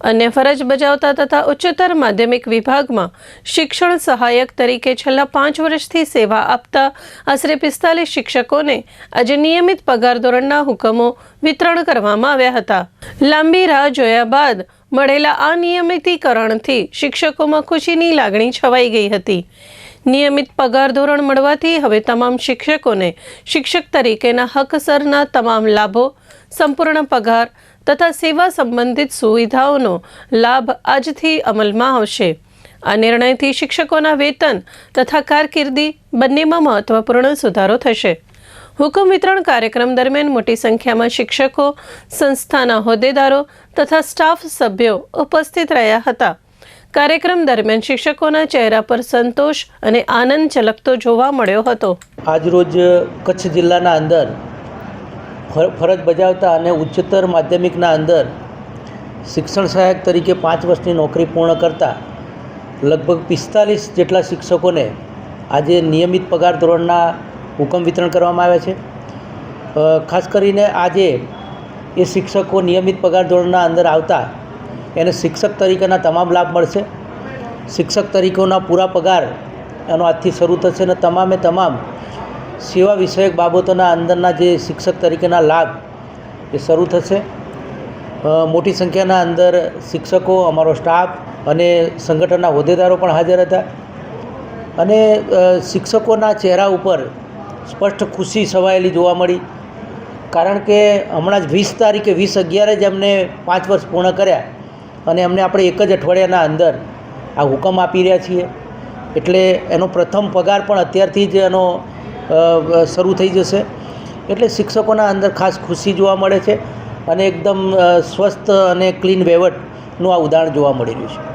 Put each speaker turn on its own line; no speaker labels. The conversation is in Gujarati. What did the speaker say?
અન્ય ફરજ બજાવતા તથા ઉચ્ચતર માધ્યમિક વિભાગમાં શિક્ષણ સહાયક તરીકે છેલ્લા પાંચ વર્ષથી સેવા આપતા આશરે પિસ્તાલીસ શિક્ષકોને આજે નિયમિત પગાર ધોરણના હુકમો વિતરણ કરવામાં આવ્યા હતા. લાંબી રાહ જોયા બાદ મળેલા આ નિયમિતીકરણથી શિક્ષકોમાં ખુશીની લાગણી છવાઈ ગઈ હતી. નિયમિત પગાર ધોરણ મળવાથી હવે તમામ શિક્ષકોને શિક્ષક તરીકેના હકસરના તમામ લાભો, સંપૂર્ણ પગાર તથા સેવા સંબંધિત સુવિધાઓનો લાભ આજથી અમલમાં આવશે. આ નિર્ણયથી શિક્ષકોના વેતન તથા કારકિર્દી બંનેમાં મહત્વપૂર્ણ સુધારો થશે. હુકમ વિતરણ કાર્યક્રમ દરમિયાન મોટી સંખ્યામાં શિક્ષકો, સંસ્થાના હોદ્દેદારો તથા સ્ટાફ સભ્યો ઉપસ્થિત રહ્યા હતા. કાર્યક્રમ દરમિયાન શિક્ષકોના ચહેરા પર સંતોષ અને આનંદ ઝલકતો જોવા મળ્યો હતો.
આજરોજ કચ્છ જિલ્લાના અંદર ફરજ બજાવતા અને ઉચ્ચતર માધ્યમિકના અંદર શિક્ષણ સહાયક તરીકે પાંચ વર્ષની નોકરી પૂર્ણ કરતા લગભગ પિસ્તાલીસ જેટલા શિક્ષકોને આજે નિયમિત પગાર ધોરણના હુકમ વિતરણ કરવામાં આવ્યા છે. ખાસ કરીને આજે એ શિક્ષકો નિયમિત પગાર ધોરણના અંદર આવતા એને શિક્ષક તરીકેના તમામ લાભ મળશે. શિક્ષક તરીકેના પૂરા પગાર એનો આજથી શરૂ થશે અને તમામે તમામ સેવા વિષયક બાબતોના અંદરના જે શિક્ષક તરીકેના લાભ એ શરૂ થશે. મોટી સંખ્યાના અંદર શિક્ષકો, અમારો સ્ટાફ અને સંગઠનના હોદ્દેદારો પણ હાજર હતા. અને શિક્ષકોના ચહેરા ઉપર સ્પષ્ટ ખુશી છવાયેલી જોવા મળી. કારણ કે હમણાં જ વીસ તારીખે વીસ અગિયારે જ એમને પાંચ વર્ષ પૂર્ણ કર્યા અને એમને આપણે એક જ અઠવાડિયાના અંદર આ હુકમ આપી રહ્યા છીએ. એટલે એનો પ્રથમ પગાર પણ અત્યારથી જ એનો શરૂ થઈ જશે. એટલે શિક્ષકોના અંદર ખાસ ખુશી જોવા મળે છે અને એકદમ સ્વસ્થ અને ક્લીન વહીવટનું આ ઉદાહરણ જોવા મળી રહ્યું છે.